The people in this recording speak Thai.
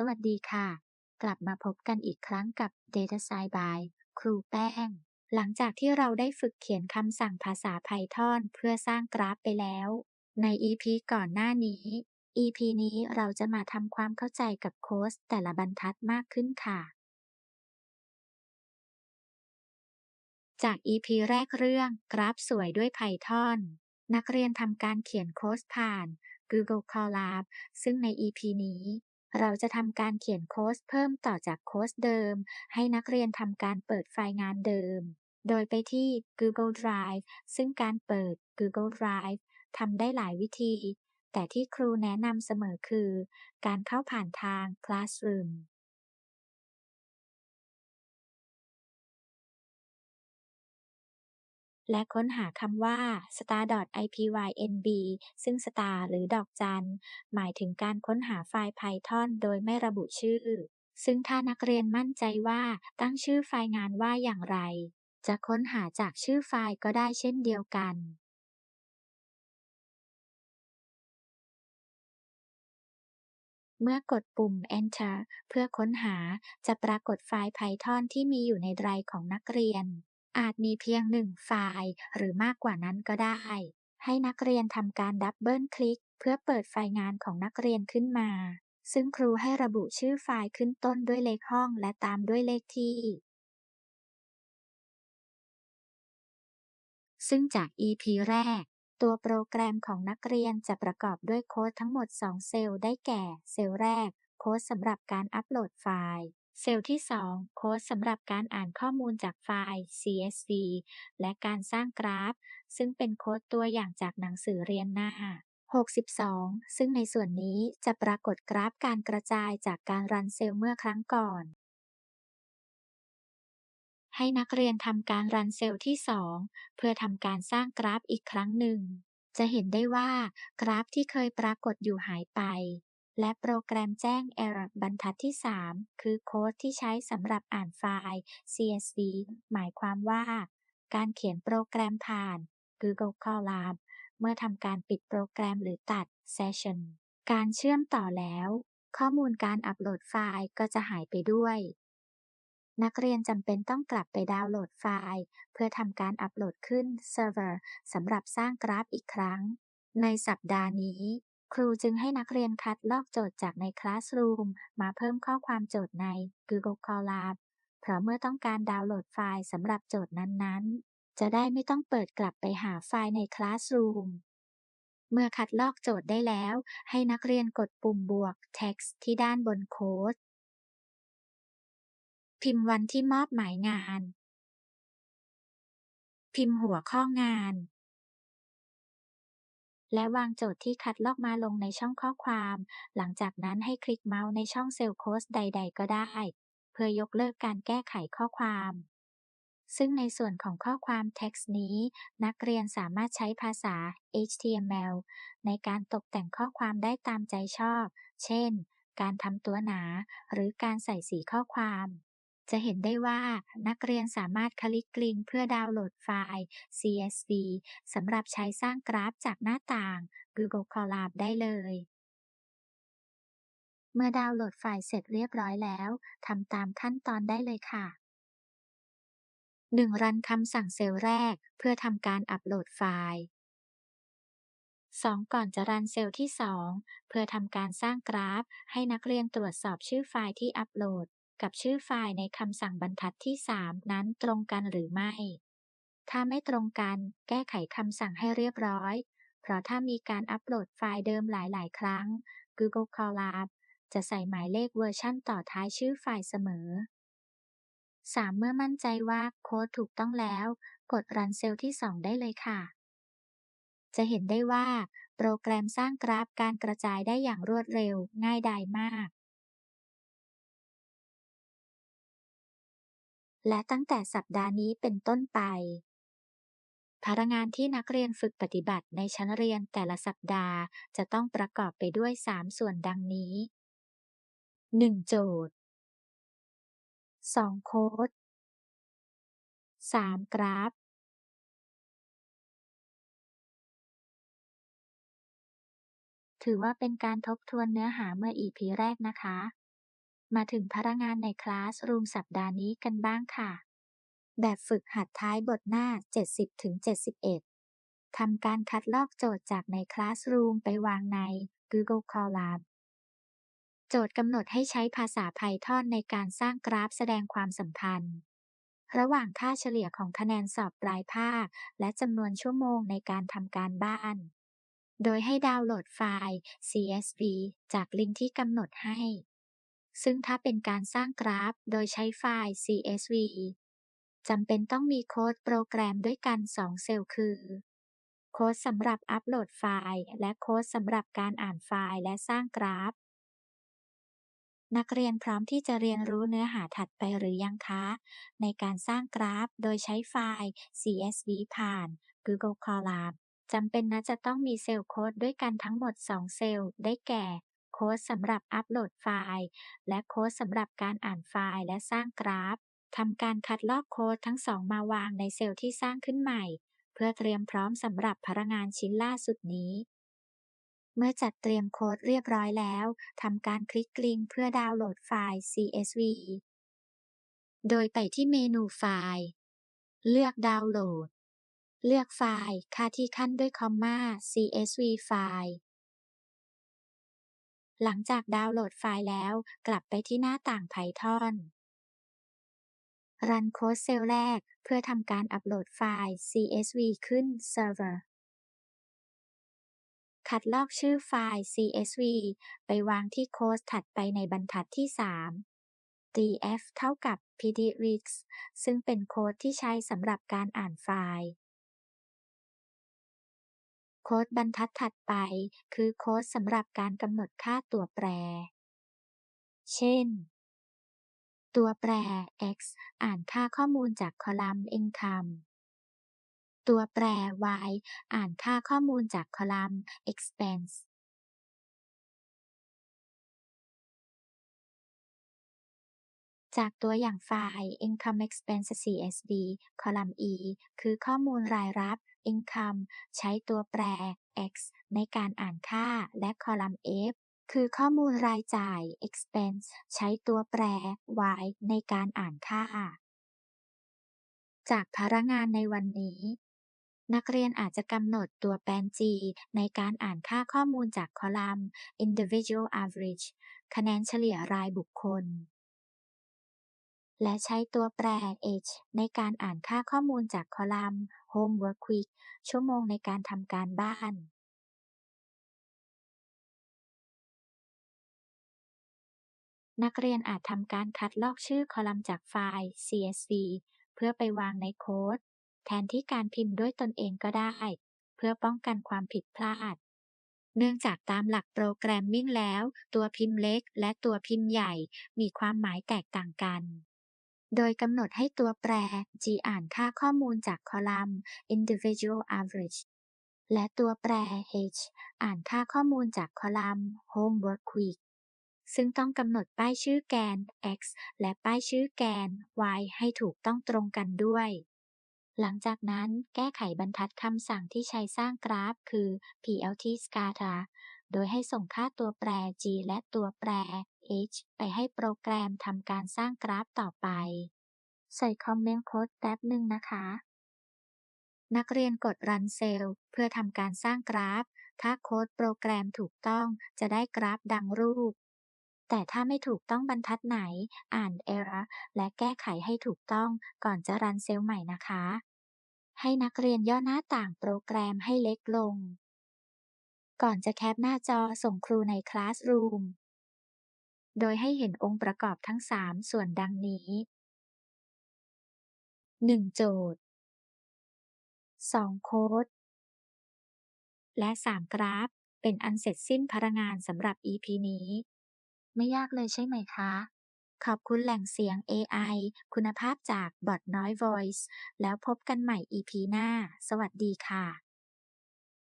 สวัสดีค่ะ กลับมาพบกันอีกครั้งกับ Data Science by ครูแป้ง หลังจากที่เราได้ฝึกเขียนคำสั่งภาษา Python เพื่อสร้างกราฟไปแล้ว ใน EP ก่อนหน้านี้ EP นี้เราจะมาทำความเข้าใจกับโค้ดแต่ละบรรทัดมากขึ้นค่ะ จาก EP แรกเรื่องกราฟสวยด้วย Python นักเรียนทำการเขียนโค้ดผ่าน Google Colab ซึ่งใน EP นี้ เราจะทำการเขียนโค้ดเพิ่มต่อจากโค้ดเดิม ให้นักเรียนทำการเปิดไฟล์งานเดิม โดยไปที่ Google Drive ซึ่งการเปิด Google Drive ทำได้หลายวิธี แต่ที่ครูแนะนำเสมอคือ การเข้าผ่านทาง Classroom และค้นหาคำว่า star.ipynb ซึ่ง star หรือดอกจัน หมายถึงการค้นหาไฟล์ Python โดยไม่ระบุชื่อ ซึ่งถ้านักเรียนมั่นใจว่าตั้งชื่อไฟล์งานว่าอย่างไร จะค้นหาจากชื่อไฟล์ก็ได้เช่นเดียวกันเมื่อกดปุ่ม Enter เพื่อค้นหาจะปรากฏไฟล์ Python ที่มีอยู่ในไดรฟ์ของนักเรียน อาจมีเพียงหนึ่งไฟล์หรือมากกว่านั้นก็ได้ ให้นักเรียนทำการดับเบิลคลิก เพื่อเปิดไฟล์งานของนักเรียนขึ้นมา ซึ่งครูให้ระบุชื่อไฟล์ขึ้นต้นด้วยเลขห้องและตามด้วยเลขที่ ซึ่งจาก EP แรกตัวโปรแกรมของนักเรียนจะประกอบด้วยโค้ดทั้งหมด 2 เซลล์ได้แก่ เซลล์แรก โค้ดสำหรับการอัปโหลดไฟล์ เซลล์ที่ 2 โค้ดสำหรับการอ่านข้อมูลจากไฟล์ CSV และการสร้างกราฟ ซึ่งเป็นโค้ดตัวอย่างจากหนังสือเรียนหน้า 62 ซึ่งในส่วนนี้จะปรากฏกราฟการกระจายจากการรันเซลล์เมื่อครั้งก่อน ให้นักเรียนทำการรันเซลล์ที่ 2 เพื่อทำการสร้างกราฟอีกครั้งหนึ่ง จะเห็นได้ว่ากราฟที่เคยปรากฏอยู่หายไป และโปรแกรมแจ้ง Error บรรทัดที่ 3 คือโค้ดที่ใช้สำหรับอ่านไฟล์ CSV หมายความว่า การเขียนโปรแกรมผ่าน Google Colab เมื่อทำการปิดโปรแกรมหรือตัด Session การเชื่อมต่อแล้ว ข้อมูลการอัปโหลดไฟล์ก็จะหายไปด้วย นักเรียนจำเป็นต้องกลับไปดาวน์โหลดไฟล์ เพื่อทำการอัปโหลดขึ้นเซิร์ฟเวอร์สำหรับสร้างกราฟอีกครั้ง ในสัปดาห์นี้ ครูจึงให้นักเรียนคัดลอกโจทย์จากใน Classroom มาเพิ่มข้อความโจทย์ใน Google Colab เพราะเมื่อต้องการดาวน์โหลดไฟล์สำหรับโจทย์นั้นๆ จะได้ไม่ต้องเปิดกลับไปหาไฟล์ใน Classroom เมื่อคัดลอกโจทย์ได้แล้ว ให้นักเรียนกดปุ่มบวก text ที่ด้านบนโค้ด พิมพ์วันที่มอบหมายงาน พิมพ์หัวข้องาน และวางโจทย์ที่คัดลอกมาลงในช่องข้อความ หลังจากนั้นให้คลิกเมาส์ในช่องเซลล์โค้ดใด ๆ ก็ได้ เพื่อยกเลิกการแก้ไขข้อความซึ่งในส่วนของข้อความ text นี้ นักเรียนสามารถใช้ภาษา HTML ในการตกแต่งข้อความได้ตามใจชอบ เช่น การทำตัวหนา หรือการใส่สีข้อความ จะเห็นได้ว่านักเรียนสามารถคลิกลิงก์เพื่อดาวน์โหลดไฟล์ CSV สำหรับใช้สร้างกราฟจากหน้าต่าง Google Colab ได้เลย เมื่อดาวน์โหลดไฟล์เสร็จเรียบร้อยแล้วทำตามขั้นตอนได้เลยค่ะ 1. รันคำสั่งเซลล์แรกเพื่อทำการอัปโหลดไฟล์ 2. ก่อนจะรันเซลล์ที่ 2 เพื่อทำการสร้างกราฟ ให้นักเรียนตรวจสอบชื่อไฟล์ที่อัปโหลด กับชื่อไฟล์ในคำสั่งบรรทัดที่ 3 นั้นตรงกันหรือไม่ ถ้าไม่ตรงกัน แก้ไขคำสั่งให้เรียบร้อย เพราะถ้ามีการอัปโหลดไฟล์เดิมหลาย ๆ ครั้ง Google Colab จะใส่หมายเลขเวอร์ชันต่อท้ายชื่อไฟล์เสมอ 3. เมื่อมั่นใจว่าโค้ดถูกต้องแล้ว กดรันเซลล์ที่ 2 ได้เลยค่ะ จะเห็นได้ว่า โปรแกรมสร้างกราฟการกระจายได้อย่างรวดเร็วง่ายดายมาก และตั้งแต่สัปดาห์นี้เป็นต้นไปพนักงานที่นักเรียนฝึกปฏิบัติในชั้นเรียนแต่ละสัปดาห์จะต้องประกอบไปด้วย 3 ส่วนดังนี้ 1. โจทย์ 2. โค้ด 3. กราฟถือว่าเป็นการทบทวนเนื้อหาเมื่อ EP แรกนะคะ มาถึงพนักงานในคลาสรูมสัปดาห์นี้กันบ้างค่ะ แบบฝึกหัดท้ายบทหน้า 70-71 ทำการคัดลอกโจทย์จากในคลาสรูมไปวางใน Google Colab โจทย์กำหนดให้ใช้ภาษา Python ในการสร้างกราฟแสดงความสัมพันธ์ ระหว่างค่าเฉลี่ยของคะแนนสอบปลายภาค และจำนวนชั่วโมงในการทำการบ้าน โดยให้ดาวน์โหลดไฟล์ CSV จากลิงก์ที่กำหนดให้ ซึ่งถ้าเป็นการสร้างกราฟโดยใช้ไฟล์ CSV จำเป็นต้องมีโค้ดโปรแกรมด้วยกัน 2 เซลล์คือ โค้ดสำหรับอัปโหลดไฟล์ และโค้ดสำหรับการอ่านไฟล์และสร้างกราฟ นักเรียนพร้อมที่จะเรียนรู้เนื้อหาถัดไปหรือยังคะ ในการสร้างกราฟโดยใช้ไฟล์ CSV ผ่าน Google Colab จำเป็นนะจะต้องมีเซลล์โค้ดด้วยกันทั้งหมด 2 เซลล์ ได้แก่ โค้ดสำหรับอัปโหลดไฟล์ และโค้ดสำหรับการอ่านไฟล์และสร้างกราฟทำการคัดลอกโค้ดทั้งสองมาวางในเซลล์ที่สร้างขึ้นใหม่ เพื่อเตรียมพร้อมสำหรับพนักงานชิ้นล่าสุดนี้ เมื่อจัดเตรียมโค้ดเรียบร้อยแล้วทำการคลิกลิงก์เพื่อดาวน์โหลดไฟล์ CSV โดยไปที่เมนูไฟล์ เลือกดาวน์โหลด เลือกไฟล์ค่าที่ขั้นด้วยคอมมา CSV ไฟล์ หลังจากดาวน์โหลดไฟล์แล้ว กลับไปที่หน้าต่าง Python รันโค้ดเซลล์แรกเพื่อทำการอัปโหลดไฟล์ CSV ขึ้นเซิร์ฟเวอร์ คัดลอกชื่อไฟล์ CSV ไปวางที่โค้ดถัดไปในบรรทัดที่ 3 df เท่ากับ pdrex ซึ่งเป็นโค้ดที่ใช้สำหรับการอ่านไฟล์ โค้ดบรรทัดถัดไป คือโค้ดสำหรับการกำหนดค่าตัวแปร เช่น ตัวแปร x อ่านค่าข้อมูลจากคอลัมน์ income ตัวแปร y อ่านค่าข้อมูลจากคอลัมน์ expense จากตัวอย่างไฟล์ income expense csv คอลัมน์ e คือข้อมูลรายรับ income ใช้ตัวแปร x ในการอ่านค่าและคอลัมน์ f คือข้อมูลรายจ่าย expense ใช้ตัวแปร y ในการอ่านค่า จากพนักงานในวันนี้ นักเรียนอาจจะกำหนดตัวแปร g ในการอ่านค่าข้อมูลจากคอลัมน์ individual average คะแนนเฉลี่ยรายบุคคล และใช้ตัวแปร h ในการอ่านค่าข้อมูลจากคอลัมน์ homework week ชั่วโมงในการทำการบ้านนักเรียนอาจทำการคัดลอกชื่อคอลัมน์จากไฟล์ CSV เพื่อไปวางในโค้ด แทนที่การพิมพ์ด้วยตนเองก็ได้ เพื่อป้องกันความผิดพลาด เนื่องจากตามหลักโปรแกรมมิ่งแล้ว ตัวพิมพ์เล็กและตัวพิมพ์ใหญ่มีความหมายแตกต่างกัน โดยกำหนดให้ตัวแปร g อ่านค่าข้อมูลจากคอลัมน์ individual average และตัวแปร h อ่านค่าข้อมูลจากคอลัมน์ homework week ซึ่งต้องกำหนดป้ายชื่อแกน x และป้ายชื่อแกน y ให้ถูกต้องตรงกันด้วย หลังจากนั้นแก้ไขบรรทัดคำสั่งที่ใช้สร้างกราฟคือ plt scatter โดยให้ส่งค่าตัวแปร g และตัวแปร h ไปให้โปรแกรมทำการสร้างกราฟต่อไป ใส่คอมเมนต์โค้ดแป๊บหนึ่งนะคะ นักเรียนกดรันเซลล์เพื่อทำการสร้างกราฟ ถ้าโค้ดโปรแกรมถูกต้องจะได้กราฟดังรูป แต่ถ้าไม่ถูกต้องบรรทัดไหน อ่าน error และแก้ไขให้ถูกต้องก่อนจะรันเซลล์ใหม่นะคะ ให้นักเรียนย่อหน้าต่างโปรแกรมให้เล็กลง ก่อนจะแคปหน้าจอส่งครูใน Classroom โดยให้เห็นองค์ประกอบทั้ง 3 ส่วนดังนี้ 1. โจทย์ 2. โค้ด และ 3 กราฟ เป็นอันเสร็จสิ้นพนักงานสำหรับ EP นี้ ไม่ยากเลยใช่ไหมคะ ขอบคุณแหล่งเสียง AI คุณภาพจาก Bot Noise Voice แล้วพบกันใหม่ EP หน้า สวัสดีค่ะ